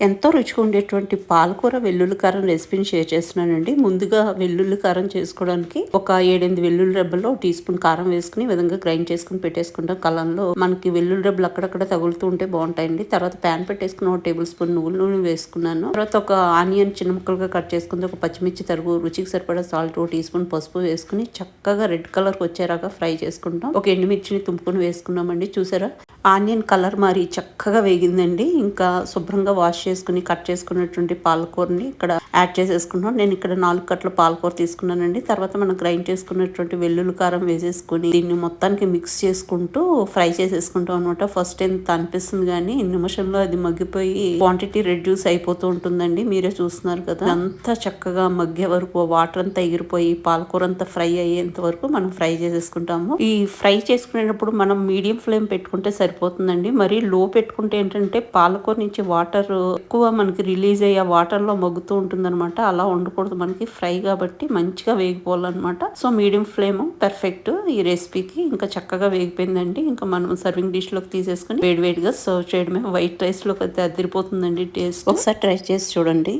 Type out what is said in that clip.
ఎంతో రుచిగా ఉండేటువంటి పాలకూర వెల్లుల్లి కారం రెసిపీని షేర్ చేస్తున్నానండి. ముందుగా వెల్లుల్లి కారం చేసుకోవడానికి ఒక ఏడెనిమిది వెల్లుల్లి రెబ్బల్లో టీ స్పూన్ కారం వేసుకుని విధంగా గ్రైండ్ చేసుకుని పెట్టేసుకుంటాం. కలంలో మనకి వెల్లుల్లి రెబ్బలు అక్కడక్కడ తగులుతూ ఉంటే బాగుంటాయండి. తర్వాత ప్యాన్ పెట్టేసుకుని ఒక టేబుల్ స్పూన్ నువ్వుల నూనె వేసుకున్నాను. తర్వాత ఒక ఆనియన్ చిన్న ముక్కలుగా కట్ చేసుకుంది. ఒక పచ్చిమిర్చి తరుగు రుచికి సరిపడా సాల్ట్ ఒక టీ స్పూన్ పసుపు వేసుకుని చక్కగా రెడ్ కలర్ వచ్చేలాగా ఫ్రై చేసుకుంటాం. ఒక ఎండుమిర్చిని తుంపుకొని వేసుకున్నామండి. చూసారా? ఆనియన్ కలర్ మరి చక్కగా వేగిందండి. ఇంకా శుభ్రంగా వాష్ చేసుకుని కట్ చేసుకున్నటువంటి పాలకూరని ఇక్కడ యాడ్ చేసేసుకున్నాం. నేను ఇక్కడ నాలుగు కట్ల పాలకూర తీసుకున్నానండి. తర్వాత మనం గ్రైండ్ చేసుకున్నటువంటి వెల్లుల్లి కారం వేసేసుకుని దీన్ని మొత్తానికి మిక్స్ చేసుకుంటూ ఫ్రై చేసేసుకుంటాం అనమాట ఫస్ట్ ఎంత అనిపిస్తుంది కానీ నిమిషంలో అది మగ్గిపోయి క్వాంటిటీ రెడ్యూస్ అయిపోతూ ఉంటుందండి. మీరే చూస్తున్నారు కదా. అంతా చక్కగా మగ్గే వరకు వాటర్ అంతా ఎగిరిపోయి పాలకూర అంతా ఫ్రై అయ్యేంత వరకు మనం ఫ్రై చేసేసుకుంటాము. ఈ ఫ్రై చేసుకునేటప్పుడు మనం మీడియం ఫ్లేమ్ పెట్టుకుంటే సరిపోతుందండి. మరి లో పెట్టుకుంటే ఏంటంటే పాలకూర నుంచి వాటర్ ఎక్కువ మనకి రిలీజ్ అయ్యే వాటర్లో మగ్గుతూ ఉంటుందన్నమాట. అలా ఉండకూడదు మనకి ఫ్రై కాబట్టి మంచిగా వేగిపోవాలన్నమాట. సో మీడియం ఫ్లేమ్ పర్ఫెక్ట్ ఈ రెసిపీకి ఇంకా చక్కగా వేగిపోయిందండి. ఇంకా మనం సర్వింగ్ డిష్లోకి తీసేసుకుని వేడివేడిగా సర్వ్ చేయడమే. వైట్ రైస్లోకి అయితే అదిరిపోతుందండి టేస్ట్ ఒకసారి ట్రై చేసి చూడండి.